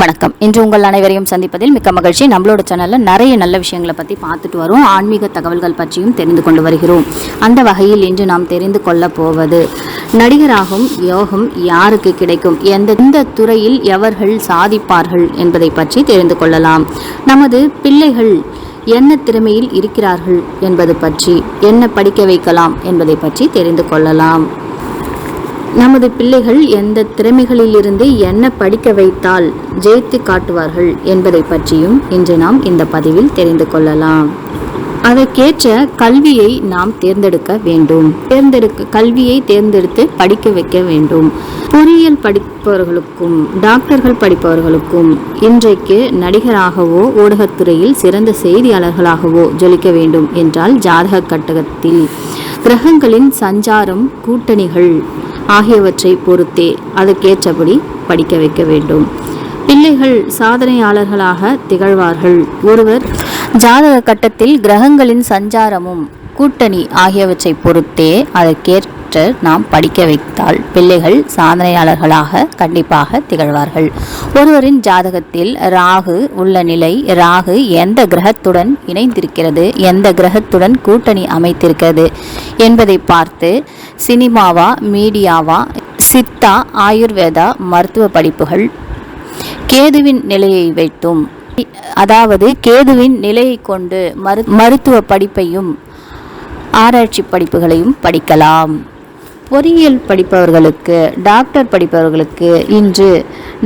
வணக்கம். இன்று உங்கள் அனைவரையும் சந்திப்பதில் மிக்க மகிழ்ச்சி. நம்மளோட சேனலில் நிறைய நல்ல விஷயங்களை பற்றி பார்த்துட்டு வரோம் ஆன்மீக தகவல்கள் பற்றியும் தெரிந்து கொண்டு வருகிறோம். அந்த வகையில் இன்று நாம் தெரிந்து கொள்ள போவது நடிகராகும் யோகம் யாருக்கு கிடைக்கும்? எந்த எந்த துறையில் எவர்கள் சாதிப்பார்கள் என்பதை பற்றி தெரிந்து கொள்ளலாம். நமது பிள்ளைகள் என்ன திறமையில் இருக்கிறார்கள் என்பது பற்றி என்ன படிக்க வைக்கலாம் என்பதை பற்றி தெரிந்து கொள்ளலாம். நமது பிள்ளைகள் எந்த திறமைகளிலிருந்து என்ன படிக்க வைத்தால் ஜெயித்து காட்டுவார்கள் என்பதை பற்றியும் இன்று நாம் இந்த பதிவில் தெரிந்து கொள்ளலாம். அதற்கேற்ற கல்வியை நாம் தேர்ந்தெடுக்க வேண்டும். தேர்ந்தெடுக்க கல்வியை தேர்ந்தெடுத்து படிக்க வைக்க வேண்டும். பொறியியல் படிப்பவர்களுக்கும் டாக்டர்கள் படிப்பவர்களுக்கும் இன்றைக்கு நடிகராகவோ ஊடகத்துறையில் சிறந்த செய்தியாளர்களாகவோ ஜொலிக்க வேண்டும் என்றால் ஜாதக கட்டகத்தில் கிரகங்களின் சஞ்சாரம் கூட்டணிகள் ஆகியவற்றை பொறுத்தே அதற்கேற்றபடி படிக்க வைக்க வேண்டும். பிள்ளைகள் சாதனையாளர்களாக திகழ்வார்கள். ஒருவர் ஜாதக கட்டத்தில் கிரகங்களின் சஞ்சாரமும் கூட்டணி ஆகியவற்றை பொறுத்தே அதற்கேற்ற நாம் படிக்க வைத்தால் பிள்ளைகள் சாதனையாளர்களாக கண்டிப்பாக திகழ்வார்கள். ஒருவரின் ஜாதகத்தில் ராகு உள்ள நிலை ராகு எந்த கிரகத்துடன் இணைந்திருக்கிறது எந்த கிரகத்துடன் கூட்டணி அமைத்திருக்கிறது என்பதை பார்த்து சினிமாவா மீடியாவா சித்தா ஆயுர்வேதா மருத்துவ படிப்புகள் கேதுவின் நிலையை வைத்தும் அதாவது கேதுவின் நிலையை கொண்டு மரு மருத்துவ படிப்பையும் ஆராய்ச்சி படிப்புகளையும் படிக்கலாம். பொறியியல் படிப்பவர்களுக்கு டாக்டர் படிப்பவர்களுக்கு இன்று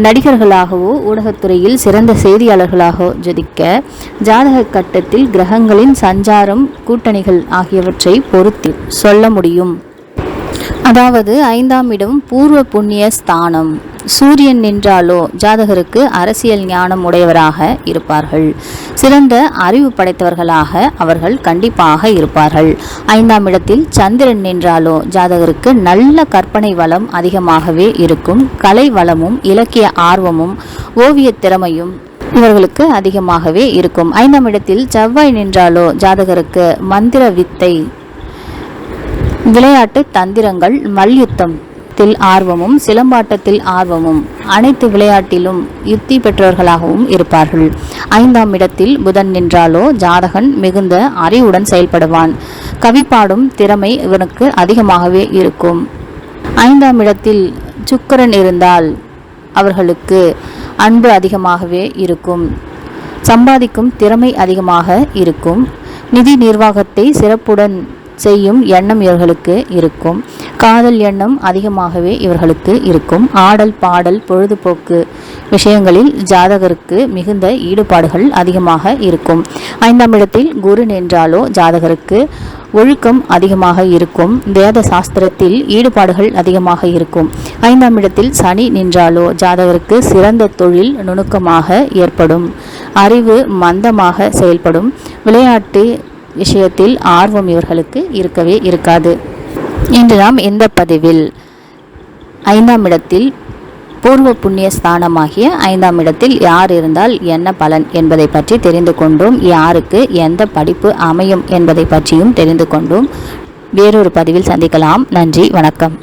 நடிகர்களாகவோ ஊடகத்துறையில் சிறந்த செய்தியாளர்களாகவோ ஜொதிக்க ஜாதக கட்டத்தில் கிரகங்களின் சஞ்சாரம் கூட்டணிகள் ஆகியவற்றை பொறுத்து சொல்ல முடியும். அதாவது ஐந்தாம் இடம் பூர்வ புண்ணிய ஸ்தானம். சூரியன் நின்றாலோ ஜாதகருக்கு அரசியல் ஞானம் உடையவராக இருப்பார்கள். சிறந்த அறிவு படைத்தவர்களாக அவர்கள் கண்டிப்பாக இருப்பார்கள். ஐந்தாம் இடத்தில் சந்திரன் நின்றாலோ ஜாதகருக்கு நல்ல கற்பனை வளம் அதிகமாகவே இருக்கும். கலை வளமும் இலக்கிய ஆர்வமும் ஓவியத் திறமையும் இவர்களுக்கு அதிகமாகவே இருக்கும். ஐந்தாம் இடத்தில் செவ்வாய் நின்றாலோ ஜாதகருக்கு மந்திர வித்தை விளையாட்டு தந்திரங்கள் மல்யுத்தம் மல்யுத்தத்தில் ஆர்வமும் சிலம்பாட்டத்தில் ஆர்வமும். அனைத்து விளையாட்டிலும் யுக்தி பெற்றவர்களாகவும் இருப்பார்கள். ஐந்தாம் இடத்தில் புதன் நின்றாலோ ஜாதகன் மிகுந்த அறிவுடன் செயல்படுவான். கவிப்பாடும் திறமை இவனுக்கு அதிகமாகவே இருக்கும். ஐந்தாம் இடத்தில் சுக்கரன் இருந்தால் அவர்களுக்கு அன்பு அதிகமாகவே இருக்கும். சம்பாதிக்கும் திறமை அதிகமாக இருக்கும். நிதி நிர்வாகத்தை சிறப்புடன் செய்யும் எண்ணம் இவர்களுக்கு இருக்கும். காதல் எண்ணம் அதிகமாகவே இவர்களுக்கு இருக்கும். ஆடல் பாடல் பொழுதுபோக்கு விஷயங்களில் ஜாதகருக்கு மிகுந்த ஈடுபாடுகள் அதிகமாக இருக்கும். ஐந்தாம் இடத்தில் குரு நின்றாலோ ஜாதகருக்கு ஒழுக்கம் அதிகமாக இருக்கும். வேத சாஸ்திரத்தில் ஈடுபாடுகள் அதிகமாக இருக்கும். ஐந்தாம் இடத்தில் சனி நின்றாலோ ஜாதகருக்கு சிறந்த தொழில் நுணுக்கமாக ஏற்படும். அறிவு மந்தமாக செயல்படும். விளையாட்டு விஷயத்தில் ஆர்வம் இவர்களுக்கு இருக்கவே இருக்காது. இன்று நாம் இந்த பதிவில்? ஐந்தாம் இடத்தில் பூர்வ புண்ணிய ஸ்தானமாகிய ஐந்தாம் இடத்தில் யார் இருந்தால் என்ன பலன் என்பதை பற்றி தெரிந்து கொண்டோம். யாருக்கு எந்த படிப்பு அமையும் என்பதை பற்றியும் தெரிந்து கொண்டோம். வேறொரு பதிவில் சந்திக்கலாம். நன்றி. வணக்கம்.